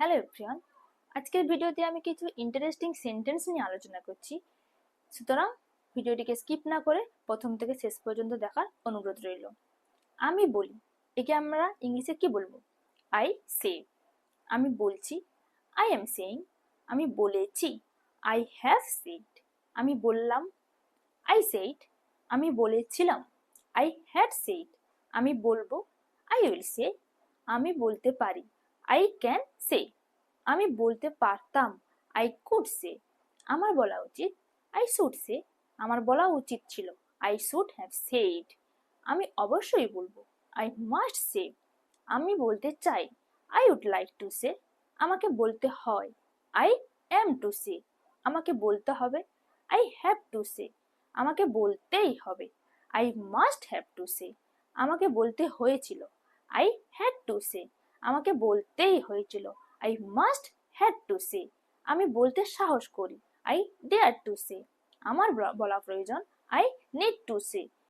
Hello everyone আজকের ভিডিওতে আমি কিছু ইন্টারেস্টিং সেন্টেন্স নিয়ে আলোচনা করছি। সুতরাং ভিডিওটিকে স্কিপ না করে প্রথম থেকে শেষ পর্যন্ত দেখার অনুরোধ রইল। আমি বলি, একে আমরা ইংলিশে কি বলব? আই সে আমি বলছি আই এম সেইং আমি বলেছি আই হ্যাভ সেড আমি বললাম আই সেইড আমি বলেছিলাম আই হ্যাড সেইড আমি বলব আই উইল সে আমি বলতে পারি। আই ক্যান সে আমি বলতে পারতাম আই কুড সে আমার বলা উচিত আই শুড সে আমার বলা উচিত ছিল আই শুড হ্যাভ সেড আমি অবশ্যই বলব আই মাস্ট সে আমি বলতে চাই I would like to say আমাকে বলতে হয় আই অ্যাম টু সে আমাকে বলতে হবে আই হ্যাভ টু সে আমাকে বলতেই হবে I must have to say আমাকে বলতে হয়েছিল আই হ্যাড টু সে আমাকে বলতেই হয়েছিল I must had to say আমি বলতে সাহস করি আই ডেয়ার টু সে আমার বলা প্রয়োজন আই নিড টু সে